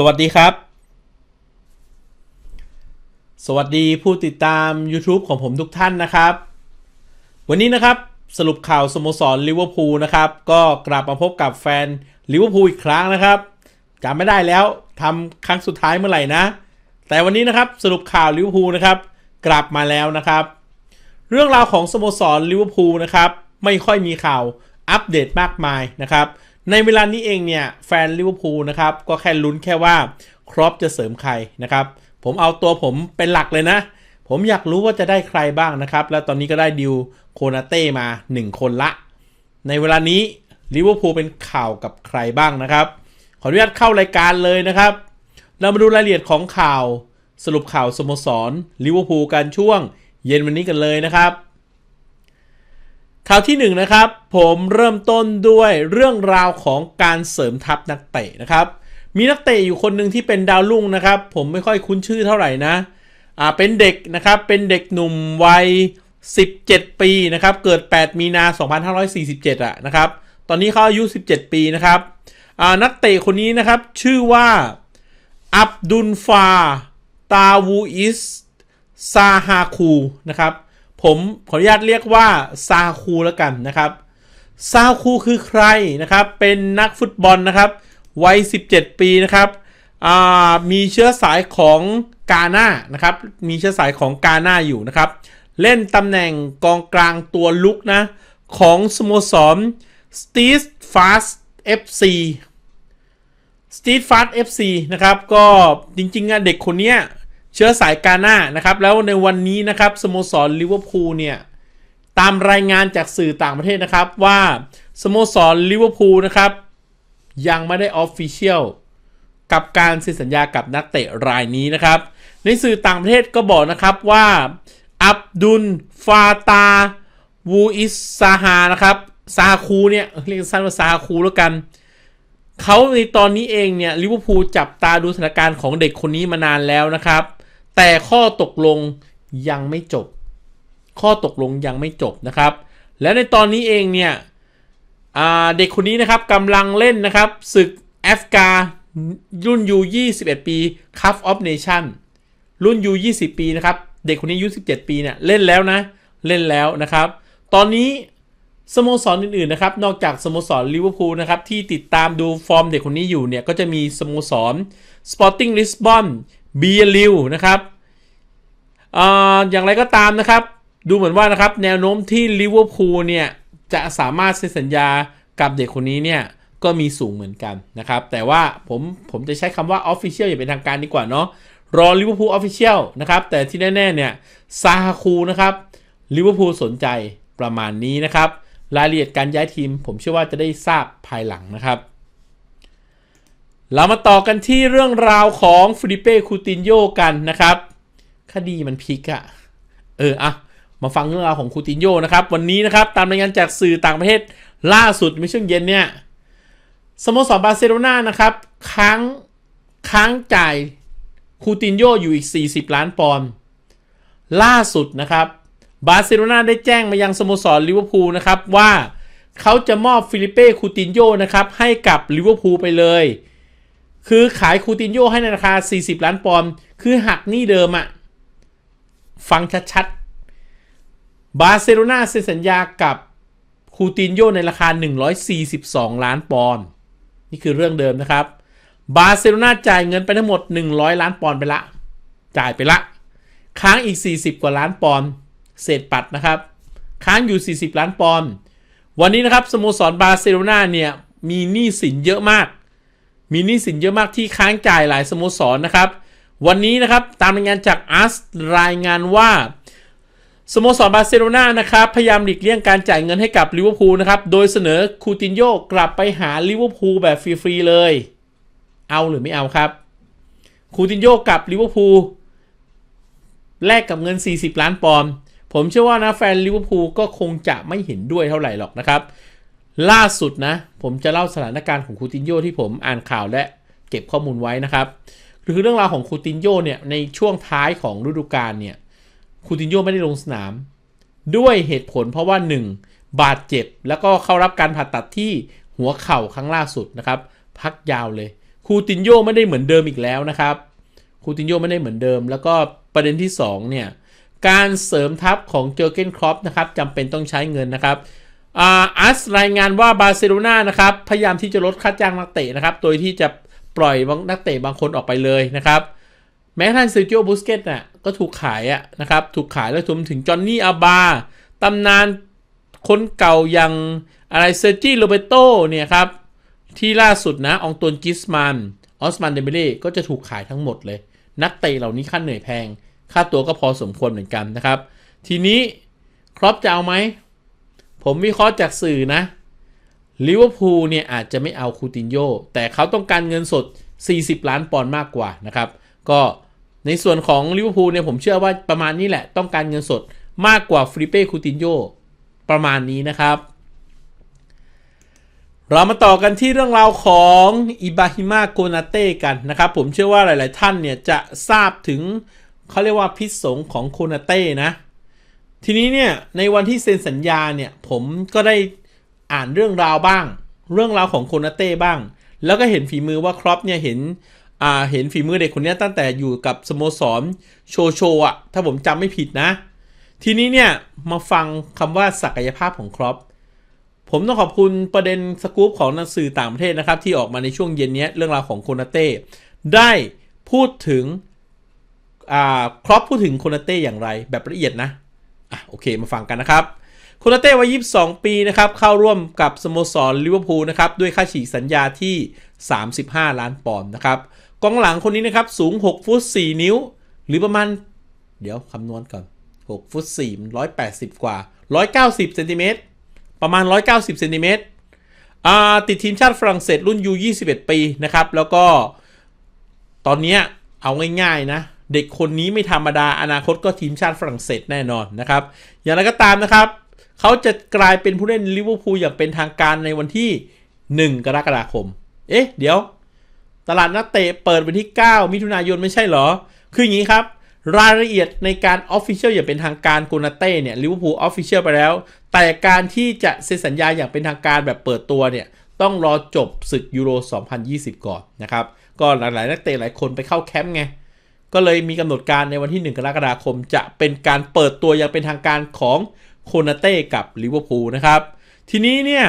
สวัสดีครับ สวัสดีผู้ติดตาม YouTube ของผมทุกท่านนะครับ วันนี้นะครับสรุปข่าวสโมสรลิเวอร์พูลนะครับ ก็กลับมาพบกับแฟนลิเวอร์พูลอีกครั้งนะครับจำไม่ได้แล้วทำครั้งสุดท้ายเมื่อไหร่นะ แต่วันนี้นะครับสรุปข่าวลิเวอร์พูลนะครับกลับมาแล้วนะครับ เรื่องราวของสโมสรลิเวอร์พูลนะครับไม่ค่อยมีข่าวอัปเดตมากมายนะครับ ในเวลานี้เองเนี่ยแฟนลิเวอร์พูลนะครับก็แค่ลุ้นแค่ว่าครอปจะเสริมใครนะครับ ผมเอาตัวผมเป็นหลักเลยนะ ผมอยากรู้ว่าจะได้ใครบ้างนะครับ แล้วตอนนี้ก็ได้ดิวโคนาเต้มา 1 คนละ ในเวลานี้ลิเวอร์พูลเป็นข่าวกับใครบ้างนะครับ ขออนุญาตเข้ารายการเลยนะครับ เรามาดูรายละเอียดของข่าวสรุปข่าวสโมสรลิเวอร์พูลกันช่วงเย็นวันนี้กันเลยนะครับ ข่าวที่1นนะครับ ผมเริ่มต้นด้วยเรื่องราวของการเสริมทัพนักเตะนะครับ มีนักเตะอยู่คนหนึ่งที่เป็นดาวรุ่งนะครับ ผมไม่ค่อยคุ้นชื่อเท่าไหร่นะอ่าเป็นเด็กนะครับ เป็นเด็กหนุ่มวัย 17 ปีนะครับ เกิด 8 มีนา 2547อะนะครับ ตอนนี้เขาอายุ 17 ปีนะครับอ่านักเตะคนนี้นะครับ ชื่อว่า อับดุลฟา ตาวูอิส ซาฮาคูนะครับ ผมขออนุญาตเรียกว่าซาคูแล้วกันนะครับซาคูคือใครนะครับ เป็นนักฟุตบอลนะครับวัย 17 ปีนะครับมีเชื้อสายของกาหน้านะครับ มีเชื้อสายของกาหน้าอยู่นะครับ เล่นตำแหน่งกองกลางตัวลุกนะ ของสโมสรสตีฟฟาสเอฟซีสตีฟฟาสเอฟซีนะครับ ก็จริงๆอะเด็กคนเนี้ย เชื้อสายกาหน้านะครับ แล้วในวันนี้นะครับสโมสรลิเวอร์พูลเนี่ยตามรายงานจากสื่อต่างประเทศนะครับว่าสโมสรลิเวอร์พูลนะครับยังไม่ได้ออฟฟิเชียลกับการเซ็นสัญญากับนักเตะรายนี้นะครับ ในสื่อต่างประเทศก็บอกนะครับว่า อับดุลฟาตาวูอิสซาฮานะครับซาคูเนี่ยเรียกสั้นว่าซาคูแล้วกัน เขาในตอนนี้เองเนี่ยลิเวอร์พูลจับตาดูสถานการณ์ของเด็กคนนี้มานานแล้วนะครับ แต่ข้อตกลงยังไม่จบ ข้อตกลงยังไม่จบนะครับ และในตอนนี้เองเนี่ยเด็กคนนี้นะครับกำลังเล่นนะครับศึกแอฟการุ่นยู21 ปี Cup of Nation รุ่นยู20 ปีนะครับ เด็กคนนี้อายุ17 ปีเนี่ยเล่นแล้วนะ เล่นแล้วนะครับ ตอนนี้สโมสรอื่นๆนะครับ นอกจากสโมสรลิเวอร์พูลนะครับ ที่ติดตามดูฟอร์มเด็กคนนี้อยู่เนี่ย ก็จะมีสโมสร Sporting Lisbon b i e l i u นะครับอ่าอย่างไรก็ตามนะครับ ดูเหมือนว่านะครับแนวโน้มที่ลิเวอร์พูลเนี่ยจะสามารถเซ็นสัญญากับเด็กคนนี้เนี่ยก็มีสูงเหมือนกันนะครับ แต่ว่าผมผมจะใช้คำว่า Official อย่างเป็นทางการดีกว่าเนาะรอลิเวอร์พูลออฟฟิเชียลนะครับ แต่ที่แน่ๆเนี่ยซาฮาคูนะครับลิเวอร์พูลสนใจประมาณนี้นะครับ รายละเอียดการย้ายทีม ผมเชื่อว่าจะได้ทราบภายหลังนะครับ เรามาต่อกันที่เรื่องราวของฟิลิเป้คูตินโยกันนะครับ คดีมันพลิกอะเอออะมาฟังเรื่องราวของคูตินโยนะครับ วันนี้นะครับ ตามรายงานจากสื่อต่างประเทศล่าสุดไม่ช่วงเย็นเนี่ยสโมสรบาร์เซโลนานะครับ ค้างค้างจ่ายคูตินโยอยู่อีก 40 ล้านปอนด์ล่าสุดนะครับ บาร์เซโลนาได้แจ้งมายังสโมสรลิเวอร์พูลนะครับว่าเขาจะมอบฟิลิเป้คูตินโยนะครับให้กับลิเวอร์พูลไปเลย คือขายคูตินโยให้ในราคา 40 ล้านปอนด์คือหักหนี้เดิมอะฟังชัดๆ บาร์เซโลนาเซ็นสัญญากับคูตินโยในราคา 142 ล้านปอนด์นี่คือเรื่องเดิมนะครับ บาร์เซโลนาจ่ายเงินไปทั้งหมด 100 ล้านปอนด์ไปละ จ่ายไปละ ค้างอีก 40 กว่าล้านปอนด์เศษปัดนะครับ ค้างอยู่ 40 ล้านปอนด์วันนี้นะครับสโมสรบาร์เซโลนาเนี่ยมีหนี้สินเยอะมาก มีหนี้สินเยอะมากที่ค้างจ่ายหลายสโมสรนะครับ วันนี้นะครับตามรายงานจากอาร์สรายงานว่าสโมสรบาร์เซโลนานะครับพยายามหลีกเลี่ยงการจ่ายเงินให้กับลิเวอร์พูลนะครับ โดยเสนอคูตินโยกลับไปหาลิเวอร์พูลแบบฟรีๆเลย เอาหรือไม่เอาครับคูตินโยกับลิเวอร์พูลแลกกับเงิน 40 ล้านปอนด์ผมเชื่อว่านะแฟนลิเวอร์พูลก็คงจะไม่เห็นด้วยเท่าไหร่หรอกนะครับ ล่าสุดนะ ผมจะเล่าสถานการณ์ของคูตินโยที่ผมอ่านข่าวและเก็บข้อมูลไว้นะครับคือเรื่องราวของคูตินโยเนี่ยในช่วงท้ายของฤดูกาลเนี่ยคูตินโยไม่ได้ลงสนาม ด้วยเหตุผลเพราะว่า 1. บาดเจ็บ แล้วก็เข้ารับการผ่าตัดที่หัวเข่าครั้งล่าสุดนะครับ พักยาวเลยคูตินโยไม่ได้เหมือนเดิมอีกแล้วนะครับคูตินโยไม่ได้เหมือนเดิม แล้วก็ประเด็นที่2เนี่ยการเสริมทัพของเจอเกนครอปนะครับจำเป็นต้องใช้เงินนะครับ อาร์สรายงานว่าบาร์เซโลนานะครับ พยายามที่จะลดค่าจ้างนักเตะนะครับ โดยที่จะปล่อยนักเตะบางคนออกไปเลยนะครับ แม้กระทั่งเซอร์จิโอบุสเกตน่ะก็ถูกขายอะนะครับ ถูกขายแล้วรวมถึงจอห์นนี่อาบาตำนานคนเก่าอย่างอะไรเซอร์จิโรเบโตเนี่ยครับ ที่ล่าสุดนะองตวนกิสมันออสมันเดเบเล่ก็จะถูกขายทั้งหมดเลย นักเตะเหล่านี้ค่าเหนื่อยแพง ค่าตัวก็พอสมควรเหมือนกันนะครับ ทีนี้ครอปจะเอาไหม ผมวิเคราะห์จากสื่อนะลิเวอร์พูลเนี่ยอาจจะไม่เอาคูตินโยแต่เขาต้องการเงินสด 40 ล้านปอนด์มากกว่านะครับ ก็ในส่วนของลิเวอร์พูลเนี่ยผมเชื่อว่าประมาณนี้แหละ ต้องการเงินสดมากกว่าฟริเป้คูตินโยประมาณนี้นะครับ เรามาต่อกันที่เรื่องราวของอิบาฮิมาโกนาเต้กันนะครับ ผมเชื่อว่าหลาย ๆ ท่านเนี่ยจะทราบถึงเขาเรียกว่าพิษสงของโคนาเต้นะ ทีนี้เนี่ยในวันที่เซ็นสัญญาเนี่ยผมก็ได้อ่านเรื่องราวบ้าง เรื่องราวของโคนาเต้บ้าง แล้วก็เห็นฝีมือว่าครอปเนี่ยเห็นอ่าเห็นฝีมือเด็กคนนี้ตั้งแต่อยู่กับสโมสรโชโชอะถ้าผมจำไม่ผิดนะ ทีนี้เนี่ยมาฟังคำว่าศักยภาพของครอปผมต้องขอบคุณประเด็นสกู๊ปของหนังสือต่างประเทศนะครับ ที่ออกมาในช่วงเย็นนี้เรื่องราวของโคนาเต้ได้พูดถึงครอปพูดถึงโคนาเต้อย่างไรแบบละเอียดนะ อะโอเคมาฟังกันนะครับโคนาเต้วัย 22 ปีนะครับเข้าร่วมกับสโมสรลิเวอร์พูลนะครับด้วยค่าฉีกสัญญาที่ 35 ล้านปอนด์นะครับกองหลังคนนี้นะครับสูง 6 ฟุต 4 นิ้ว หรือประมาณ เดี๋ยวคำนวณก่อน 6 ฟุต4 180 กว่า 190เซนติเมตรประมาณ 190เซนติเมตรอ่าติดทีมชาติฝรั่งเศสรุ่น U21 ปีนะครับแล้วก็ตอนนี้เอาง่ายๆนะ เด็กคนนี้ไม่ธรรมดาอนาคตก็ทีมชาติฝรั่งเศสแน่นอนนะครับ อย่างไรก็ตามนะครับ เขาจะกลายเป็นผู้เล่นลิเวอร์พูลอย่างเป็นทางการในวันที่ 1 กรกฎาคม เอ๊ะ เดี๋ยว ตลาดนักเตะเปิดวันที่ 9 มิถุนายนไม่ใช่เหรอ คืออย่างนี้ครับ รายละเอียดในการออฟฟิเชียลอย่างเป็นทางการกูนาเต้เนี่ยลิเวอร์พูลออฟฟิเชียลไปแล้ว แต่การที่จะเซ็นสัญญาอย่างเป็นทางการแบบเปิดตัวเนี่ยต้องรอจบศึกยูโร 2020 ก่อนนะครับ ก็หลายๆนักเตะหลายคนไปเข้าแคมป์ไง ก็เลยมีกำหนดการในวันที่ 1 กรกฎาคม จะเป็นการเปิดตัวอย่างเป็นทางการของโคนาเต้กับลิเวอร์พูลนะครับ ทีนี้เนี่ย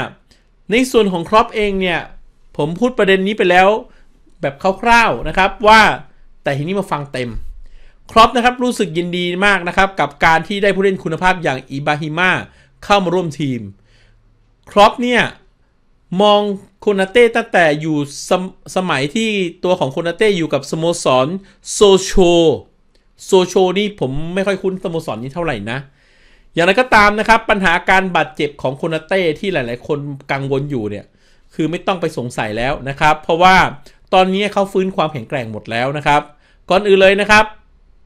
ในส่วนของครอปเองเนี่ย ผมพูดประเด็นนี้ไปแล้วแบบคร่าวๆนะครับว่าแต่ทีนี้มาฟังเต็มครอปนะครับรู้สึกยินดีมากนะครับ กับการที่ได้ผู้เล่นคุณภาพอย่างอิบาฮิมาเข้ามาร่วมทีมครอปเนี่ย มองโคนาเต้ตั้งแต่อยู่สมสมัยที่ตัวของโคนาเต้อยู่กับสโมสรโซโชโซโชนี่ผมไม่ค่อยคุ้นสโมสรนี้เท่าไหร่นะ อย่างไรก็ตามนะครับ ปัญหาการบาดเจ็บของโคนาเต้ที่หลาย ๆ คนกังวลอยู่เนี่ย คือไม่ต้องไปสงสัยแล้วนะครับ เพราะว่าตอนนี้เขาฟื้นความแข็งแกร่งหมดแล้วนะครับ ก่อนอื่นเลยนะครับ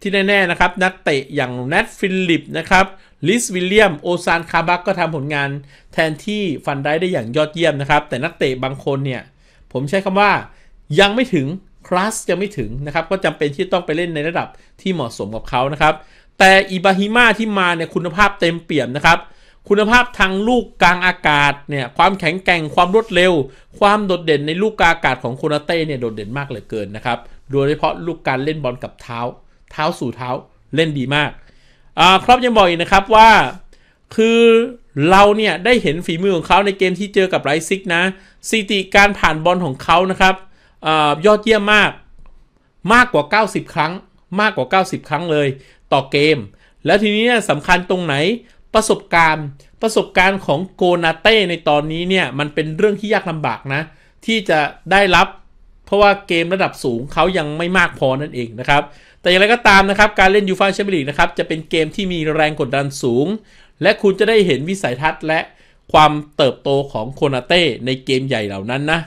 ที่แน่ๆนะครับนักเตะอย่างแนทฟิลิปนะครับลิสวิลเลียมโอซานคาบักก็ทำผลงานแทนที่ฟันได้ได้อย่างยอดเยี่ยมนะครับ แต่นักเตะบางคนเนี่ย ผมใช้คำว่ายังไม่ถึงคลาสยังไม่ถึงนะครับ ก็จำเป็นที่ต้องไปเล่นในระดับที่เหมาะสมกับเขานะครับ แต่อิบาฮิมาที่มาเนี่ยคุณภาพเต็มเปี่ยมนะครับ คุณภาพทางลูกกลางอากาศเนี่ยความแข็งแกร่งความรวดเร็ว ความโดดเด่นในลูกกลางอากาศของโคนาเต้เนี่ยโดดเด่นมากเหลือเกินนะครับโดยเฉพาะลูกการเล่นบอลกับเท้า เท้าสู่เท้าเล่นดีมากครอบยังบอกอีกนะครับว่า คือเราเนี่ยได้เห็นฝีมือของเขาในเกมที่เจอกับไรซิกนะสถิติการผ่านบอลของเขานะครับอยอดเยี่ยมมากมากกว่า 90 ครั้ง มากกว่า 90 ครั้งเลย ต่อเกม แล้วทีนี้สำคัญตรงไหนประสบการณ์ประสบการณ์ของโกนาเต้ในตอนนี้เนี่ยมันเป็นเรื่องที่ยากลำบากนะ ที่จะได้รับ เพราะว่าเกมระดับสูงเขายังไม่มากพอนั่นเองนะครับ แต่อย่างไรก็ตามนะครับ การเล่นยูฟ่าแชมเปี้ยนลีกนะครับจะเป็นเกมที่มีแรงกดดันสูง และคุณจะได้เห็นวิสัยทัศน์และความเติบโตของโคนาเต้ในเกมใหญ่เหล่านั้นนะ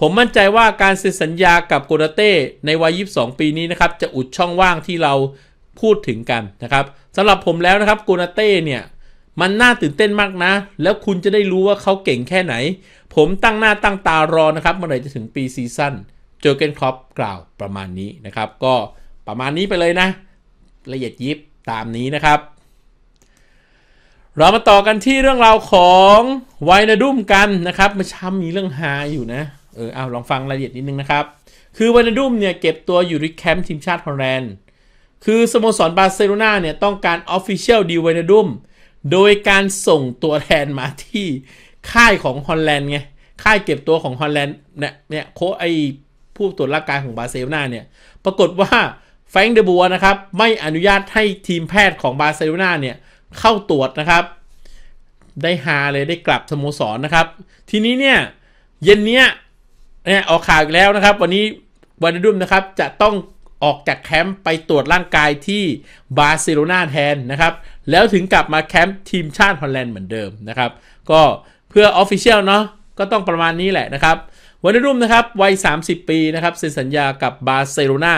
ผมมั่นใจว่าการเซ็นสัญญากับโกนาเต้ในวัย 22 ปีนี้นะครับ จะอุดช่องว่างที่เราพูดถึงกันนะครับสำหรับผมแล้วนะครับโกนาเต้เนี่ยมันน่าตื่นเต้นมากนะ แล้วคุณจะได้รู้ว่าเขาเก่งแค่ไหน ผมตั้งหน้าตั้งตารอนะครับเมื่อไหร่จะถึงปีซีซั่นเจอเกนครอปกล่าวประมาณนี้นะครับ ก็ ประมาณนี้ไปเลยนะ ละเอียดยิบตามนี้นะครับ เรามาต่อกันที่เรื่องราวของไวนาดุมกันนะครับเมื่อเช้ามีเรื่องฮาอยู่นะ เออเอาลองฟังรายละเอียดนิดนึงนะครับ คือไวนาดุมเนี่ยเก็บตัวอยู่ที่แคมป์ทีมชาติฮอลแลนด์คือสโมสรบาร์เซโลนาเนี่ยต้องการออฟฟิเชียลดีไวนาดุมโดยการส่งตัวแทนมาที่ค่ายของฮอลแลนด์ไงค่ายเก็บตัวของฮอลแลนด์เนี่ยเนี่ยโคไอผู้ตรวจร่างกายของบาร์เซโลนาเนี่ย ปรากฏว่า แฟงเดบัวนะครับไม่อนุญาตให้ทีมแพทย์ของบาร์เซโลนาเนี่ยเข้าตรวจนะครับ ได้ฮาเลยได้กลับสโมสรนะครับ ทีนี้เนี่ยเย็นเนี้ยเนี่ยออกข่าวอีกแล้วนะครับ วันนี้วานดุมนะครับจะต้องออกจากแคมป์ไปตรวจร่างกายที่บาร์เซโลนาแทนนะครับ แล้วถึงกลับมาแคมป์ทีมชาติฮอลแลนด์เหมือนเดิมนะครับ ก็เพื่อออฟฟิเชียลเนาะก็ต้องประมาณนี้แหละนะครับวานดุมนะครับวัย 30 ปีนะครับเซ็นสัญญากับบาร์เซโลนา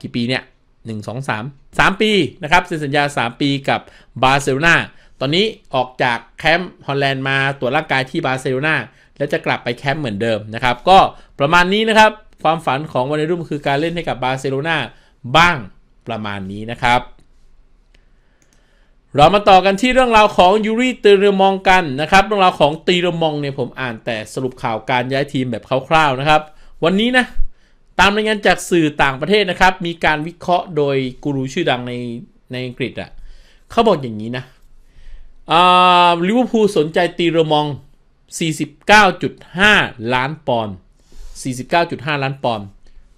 กี่ปีเนี่ยหนึ่งสองสามสามปีนะครับเซ็นสัญญา 3 ปีกับบาร์เซโลนาตอนนี้ออกจากแคมป์ฮอลแลนด์มาตรวจร่างกายที่บาร์เซโลนาแล้วจะกลับไปแคมป์เหมือนเดิมนะครับ ก็ประมาณนี้นะครับ ความฝันของวานาดุมคือการเล่นให้กับบาร์เซโลนาบ้างประมาณนี้นะครับ เรามาต่อกันที่เรื่องราวของยูริตีเรมองกันนะครับเรื่องราวของตีเรมองเนี่ยผมอ่านแต่สรุปข่าวการย้ายทีมแบบคร่าวๆนะครับ วันนี้นะ ตามรายงานจากสื่อต่างประเทศนะครับ มีการวิเคราะห์โดยกูรูชื่อดังในในอังกฤษอะ่ะเขาบอกอย่างนี้นะลิเวอร์พูลสนใจตีเรมอง 49.5 ล้านปอนด์ 49.5 ล้านปอนด์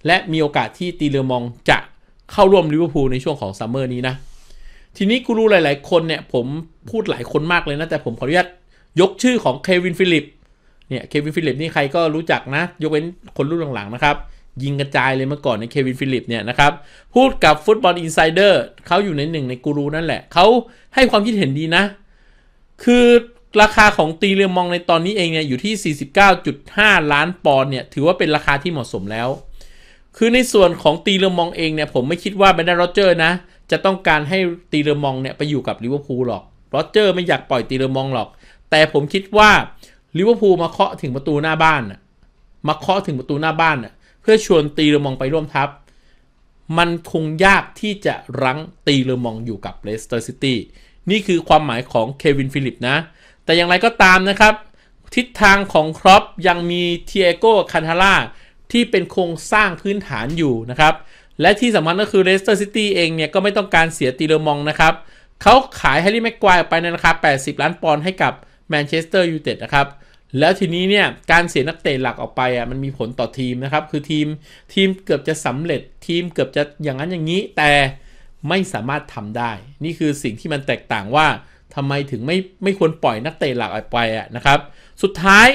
และมีโอกาสที่ตีเรมองจะเข้าร่วมลิเวอร์พูลในช่วงของซัมเมอร์นี้นะ ทีนี้กูรู้หลาย ๆ คนเนี่ย ผมพูดหลายคนมากเลยนะ แต่ผมขออนุญาตยกชื่อของเควินฟิลิป เนี่ย เควินฟิลิปนี่ใครก็รู้จักนะ ยกเว้นคนรุ่นหลังๆนะครับ ยิงกระจายเลยเมื่อก่อนในเควินฟิลิปเนี่ยนะครับ พูดกับฟุตบอลอินไซเดอร์เขาอยู่ในหนึ่งในกูรูนั่นแหละ เขาให้ความคิดเห็นดีนะ คือราคาของตีเรือมองในตอนนี้เองเนี่ยอยู่ที่ 49.5 ล้านปอนด์เนี่ย ถือว่าเป็นราคาที่เหมาะสมแล้ว คือในส่วนของตีเรือมองเองเนี่ย ผมไม่คิดว่าแบนดาโรเจอร์นะ จะต้องการให้ตีเรมองเนี่ยไปอยู่กับลิเวอร์พูลหรอกโรเจอร์ไม่อยากปล่อยตีเรมองหรอก แต่ผมคิดว่าลิเวอร์พูลมาเคาะถึงประตูหน้าบ้านมาเคาะถึงประตูหน้าบ้านน่ะเพื่อชวนตีเรมองไปร่วมทัพ มันคงยากที่จะรั้งตีเรมองอยู่กับเลสเตอร์ซิตี้นี่คือความหมายของเควินฟิลิปนะ แต่อย่างไรก็ตามนะครับ ทิศทางของครอปยังมีเทียโกคันทาร่าที่เป็นโครงสร้างพื้นฐานอยู่นะครับ และที่สำคัญก็คือเลสเตอร์ซิตี้เองเนี่ย ก็ไม่ต้องการเสียตีเลมองนะครับ เขาขายแฮร์รี่แม็กควายไปในราคา 80 ล้านปอนด์ให้กับแมนเชสเตอร์ยูไนเต็ดนะครับ แล้วทีนี้เนี่ยการเสียนักเตะหลักออกไปอะมันมีผลต่อทีมนะครับ คือทีมทีมเกือบจะสำเร็จทีมเกือบจะอย่างนั้นอย่างนี้ แต่ไม่สามารถทำได้ นี่คือสิ่งที่มันแตกต่างว่าทำไมถึงไม่ไม่ควรปล่อยนักเตะหลักออกไปอะนะครับ สุดท้าย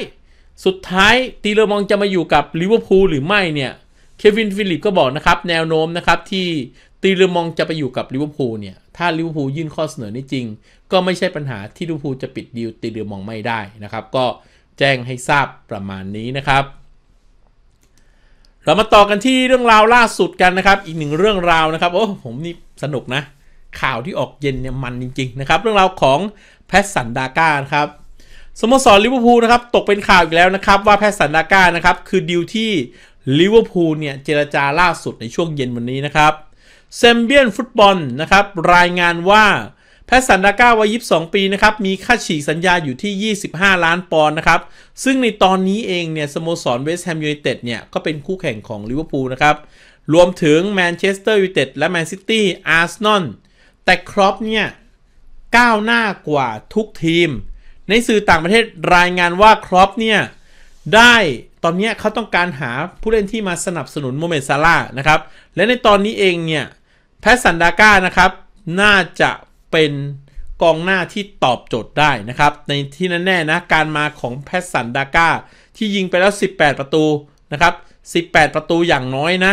สุดท้ายตีเลมองจะมาอยู่กับลิเวอร์พูลหรือไม่เนี่ยเควินฟิลิปก็บอกนะครับ แนวโน้มนะครับที่ตีเรมองจะไปอยู่กับลิเวอร์พูลเนี่ยถ้าลิเวอร์พูลยื่นข้อเสนอนี้จริง ก็ไม่ใช่ปัญหาที่ลิเวอร์พูลจะปิดดีลตีเรมองไม่ได้นะครับ ก็ แจ้งให้ทราบประมาณนี้นะครับ เรามาต่อกันที่เรื่องราวล่าสุดกันนะครับ อีกหนึ่งเรื่องราวนะครับโอ้ผมนี่สนุกนะ ข่าวที่ออกเย็นเนี่ยมันจริงๆนะครับ เรื่องราวของแพทสันดาก้าครับสโมสรลิเวอร์พูลนะครับตกเป็นข่าวอีกแล้วนะครับ ว่าแพทสันดาก้านะครับคือดีลที่ลิเวอร์พูลเนี่ยเจรจาล่าสุดในช่วงเย็นวันนี้นะครับเซมเบียนฟุตบอลนะครับรายงานว่า แพทสันดาก้าวัย22 ปีนะครับ มีค่าฉีกสัญญาอยู่ที่ 25 ล้านปอนด์นะครับ ซึ่งในตอนนี้เองเนี่ยสโมสรเวสต์แฮมยูไนเต็ดเนี่ยก็เป็นคู่แข่งของลิเวอร์พูลนะครับ รวมถึงแมนเชสเตอร์ยูไนเต็ดและแมนซิตี้อาร์เซนอลแต่ครอปเนี่ยก้าวหน้ากว่าทุกทีม ในสื่อต่างประเทศรายงานว่าครอปเนี่ยได้ตอนนี้เขาต้องการหาผู้เล่นที่มาสนับสนุนโมเมนซาร่านะครับ และในตอนนี้เองเนี่ยแพสซันดาก้านะครับน่าจะ เป็นกองหน้าที่ตอบโจทย์ได้นะครับ ในที่นั้นแน่นะ การมาของแพสซันดาก้า ที่ยิงไปแล้ว 18 ประตูนะครับ 18 ประตูอย่างน้อยนะ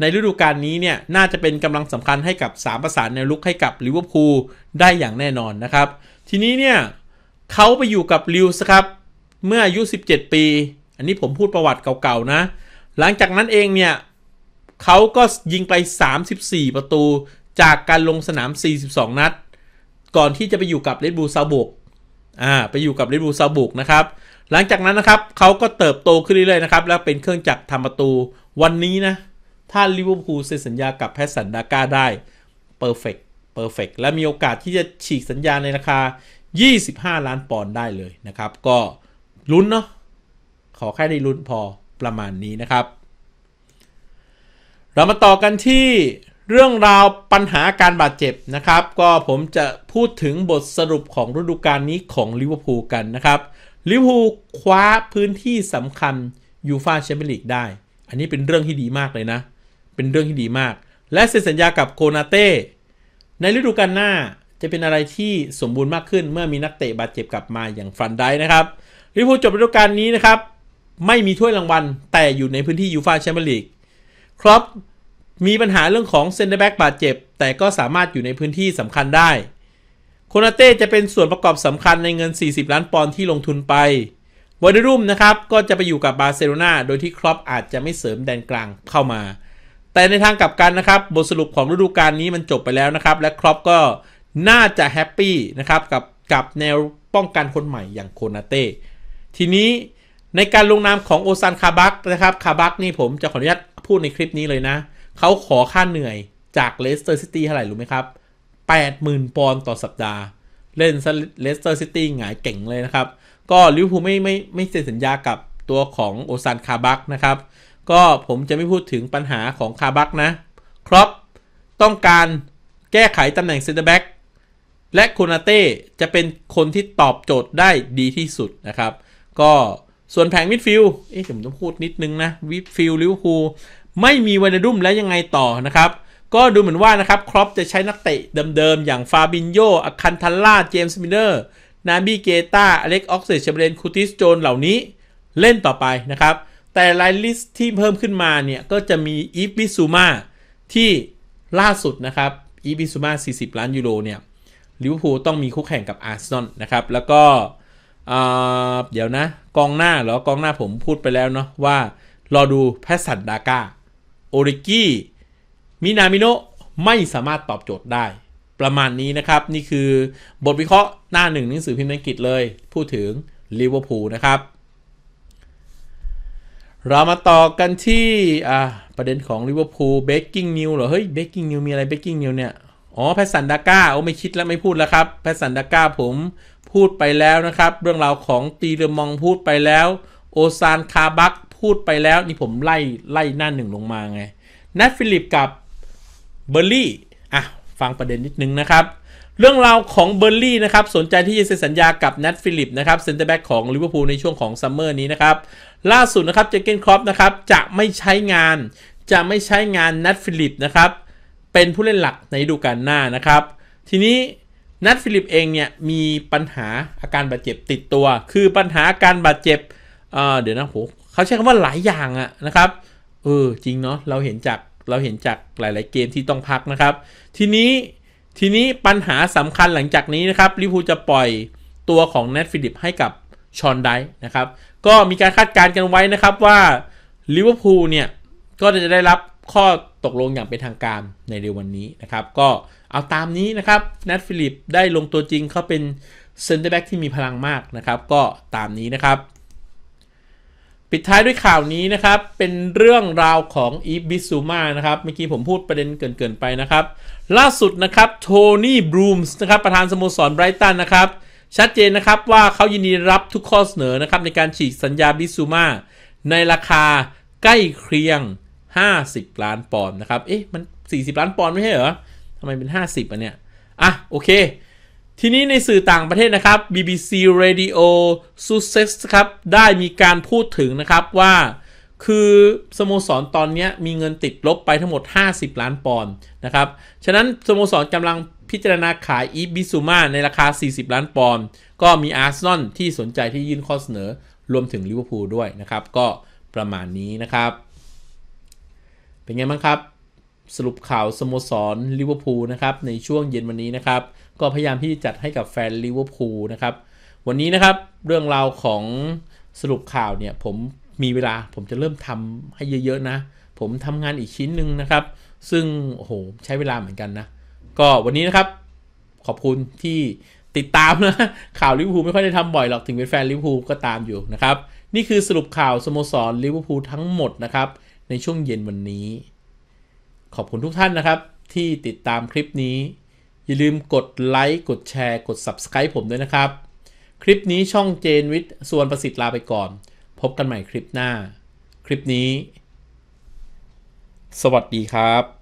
ในฤดูกาลนี้เนี่ย น่าจะเป็นกำลังสำคัญให้กับ 3 ประสานในลุกให้กับลิเวอร์พูลได้อย่างแน่นอนนะครับ ทีนี้เนี่ยเขาไปอยู่กับลิวส์ครับ เมื่ออายุ 17 ปี อันนี้ผมพูดประวัติเก่าๆนะ หลังจากนั้นเองเนี่ยเขาก็ยิงไป 34 ประตูจากการลงสนาม 42 นัด ก่อนที่จะไปอยู่กับเรดบูลซาบุกอ่าไปอยู่กับเรดบูลซาบุกนะครับ หลังจากนั้นนะครับเขาก็เติบโตขึ้นเรื่อยๆนะครับ แล้วเป็นเครื่องจักรทำประตูวันนี้นะ ถ้าลิเวอร์พูลเซ็นสัญญากับแพสสันดาก้าได้เพอร์เฟกต์เพอร์เฟกต์และมีโอกาสที่จะฉีกสัญญาในราคา 25 ล้านปอนด์ได้เลยนะครับ ก็ลุ้นเนาะขอแค่ได้ลุ้นพอประมาณนี้นะครับ เรามาต่อกันที่ เรื่องราวปัญหาการบาดเจ็บนะครับ ก็ผมจะพูดถึงบทสรุปของฤดูกาลนี้ของลิเวอร์พูลกันนะครับลิเวอร์พูลคว้าพื้นที่สำคัญยูฟาแชมเปี้ยนลีกได้ อันนี้เป็นเรื่องที่ดีมากเลยนะ เป็นเรื่องที่ดีมาก และเซ็นสัญญากับโคนาเต้ในฤดูกาลหน้าจะเป็นอะไรที่สมบูรณ์มากขึ้นเมื่อมีนักเตะบาดเจ็บกลับมาอย่างฟันได้นะครับลิเวอร์พูลจบฤดูกาลนี้นะครับ ไม่มีถ้วยรางวัลแต่อยู่ในพื้นที่ยูฟาแชมเปี้ยนลีกครอป มีปัญหาเรื่องของเซนเตอร์แบ็กบาดเจ็บ แต่ก็สามารถอยู่ในพื้นที่สำคัญได้ โคนาเต้จะเป็นส่วนประกอบสำคัญในเงิน 40 ล้านปอนด์ที่ลงทุนไปวอร์ดรุมนะครับ ก็จะไปอยู่กับบาร์เซโลนาโดยที่ครอปอาจจะไม่เสริมแดนกลางเข้ามา แต่ในทางกลับกันนะครับ บทสรุปของฤดูกาลนี้มันจบไปแล้วนะครับ และครอปก็น่าจะแฮปปี้นะครับกับกับแนวป้องกันคนใหม่อย่างโคนาเต้ทีนี้ในการลงนามของโอซานคาบักนะครับคาบักนี่ผมจะขออนุญาตพูดในคลิปนี้เลยนะเขาขอค่าเหนื่อยจากเลสเตอร์ซิตี้เท่าไหร่รู้ไหมครับ 80,000 ปอนด์ต่อสัปดาห์ เล่นเลสเตอร์ซิตี้หงายเก่งเลยนะครับ ก็ลิเวอร์พูลไม่ไม่ไม่เซ็นสัญญากับตัวของโอซานคาบักนะครับ ก็ผมจะไม่พูดถึงปัญหาของคาบักนะครอปต้องการแก้ไขตำแหน่งเซนเตอร์แบ็กและโคนาเต้จะเป็นคนที่ตอบโจทย์ได้ดีที่สุดนะครับ ก็ส่วนแผงมิดฟิลด์เอ๊ะผมต้องพูดนิดนึงนะมิดฟิลด์ลิเวอร์พูล ไม่มีวานาดุมแล้วยังไงต่อนะครับก็ดูเหมือนว่านะครับครอปจะใช้นักเตะเดิมๆ อย่างฟาบินโยอคันทัลล่า เจมส์มิเลอร์ นาบีเกตาอเล็กออกเซชเชเบรนคูติสโจนเหล่านี้เล่นต่อไปนะครับ แต่รายลิสต์ที่เพิ่มขึ้นมาเนี่ย ก็จะมีอีฟบิซูมาที่ล่าสุดนะครับอีฟบิซูมา40 ล้านยูโรเนี่ยลิเวอร์พูลต้องมีคู่แข่งกับอาร์เซนอลนะครับ แล้วก็เดี๋ยวนะ กองหน้าเหรอกองหน้าผมพูดไปแล้วเนาะว่ารอดูแพสซันดาก้า โอริกี้มินามิโนะไม่สามารถตอบโจทย์ได้ ประมาณนี้นะครับ นี่คือบทวิเคราะห์หน้าหนึ่งหนังสือพิมพ์อังกฤษเลย พูดถึงลิเวอร์พูลนะครับ เรามาต่อกันที่ประเด็นของลิเวอร์พูลเบกกิ้งนิวเหรอ เฮ้ยเบกกิ้งนิวมีอะไรเบกกิ้งนิวเนี่ย อ๋อแพสซันดาก้าโอ้ไม่คิดแล้วไม่พูดแล้วครับ แพสซันดาก้าผมพูดไปแล้วนะครับ เรื่องราวของตีเรมองพูดไปแล้ว โอซานคาบัก พูดไปแล้วนี่ผมไล่ไล่หน้าหนึ่งลงมาไงนัทฟิลิปกับเบอร์ลี่อะฟังประเด็นนิดนึงนะครับ เรื่องราวของเบอร์ลี่นะครับ สนใจที่จะเซ็นสัญญากับนัทฟิลิปนะครับเซนเตอร์แบ็กของลิเวอร์พูลในช่วงของซัมเมอร์นี้นะครับ ล่าสุดนะครับเจเกนครอปนะครับจะไม่ใช้งาน จะไม่ใช้งานนัทฟิลิปนะครับ เป็นผู้เล่นหลักในฤดูกาลหน้านะครับ ทีนี้นัทฟิลิปเองเนี่ยมีปัญหาอาการบาดเจ็บติดตัว คือปัญหาอาการบาดเจ็บเเดี๋ยวนะโห เขาใช้คำว่าหลายอย่างอะนะครับเออจริงเนาะเราเห็นจากเราเห็นจากหลาย ๆ เกมที่ต้องพักนะครับ ทีนี้ทีนี้ปัญหาสำคัญหลังจากนี้นะครับลิพูจะปล่อยตัวของเนทฟิลิปให้กับชอนไดนะครับ ก็มีการคาดการณ์กันไว้นะครับว่าลิเวอร์พูลเนี่ยก็จะได้รับข้อตกลงอย่างเป็นทางการในเร็ววันนี้นะครับ ก็เอาตามนี้นะครับเนทฟิลิปได้ลงตัวจริงเขาเป็นเซนเตอร์แบ็กที่มีพลังมากนะครับ ก็ตามนี้นะครับ ปิดท้ายด้วยข่าวนี้นะครับ เป็นเรื่องราวของอีฟบิซูมานะครับ เมื่อกี้ผมพูดประเด็นเกินๆไปนะครับ ล่าสุดนะครับโทนี่บรูมส์นะครับประธานสโมสรไบรตันนะครับ ชัดเจนนะครับว่าเขายินดีรับทุกข้อเสนอนะครับในการฉีกสัญญาบิซูมาในราคาใกล้เคียง 50 ล้านปอนด์นะครับ เอ๊ะ มัน 40 ล้านปอนด์ไม่ใช่เหรอทำไมเป็น 50อะเนี่ยอะ โอเค ทีนี้ในสื่อต่างประเทศนะครับ BBC Radio Sussex ครับได้มีการพูดถึงนะครับว่า คือสโมสรตอนนี้มีเงินติดลบไปทั้งหมด 50 ล้านปอนด์นะครับ ฉะนั้นสโมสรกำลังพิจารณาขายอีบิซูมาในราคา 40 ล้านปอนด์ก็มีอาร์เซนอลที่สนใจที่ยื่นข้อเสนอรวมถึงลิเวอร์พูลด้วยนะครับ ก็ประมาณนี้นะครับ เป็นไงบ้างครับ สรุปข่าวสโมสรลิเวอร์พูลนะครับในช่วงเย็นวันนี้นะครับ ก็พยายามที่จัดให้กับแฟนลิเวอร์พูลนะครับ วันนี้นะครับเรื่องราวของสรุปข่าวเนี่ยผมมีเวลาผมจะเริ่มทำให้เยอะๆนะ ผมทำงานอีกชิ้นหนึ่งนะครับ ซึ่งโอ้โหใช้เวลาเหมือนกันนะ ก็วันนี้นะครับ ขอบคุณที่ติดตามนะ ข่าวลิเวอร์พูลไม่ค่อยได้ทำบ่อยหรอกถึงเป็นแฟนลิเวอร์พูลก็ตามอยู่นะครับ นี่คือสรุปข่าวสโมสรลิเวอร์พูลทั้งหมดนะครับ ในช่วงเย็นวันนี้ ขอบคุณทุกท่านนะครับ ที่ติดตามคลิปนี้ อย่าลืมกดไลค์กดแชร์ กด Subscribe ผมด้วยนะครับ คลิปนี้ช่องเจนวิทย์ส่วนประสิทธิ์ลาไปก่อน พบกันใหม่คลิปหน้า คลิปนี้ สวัสดีครับ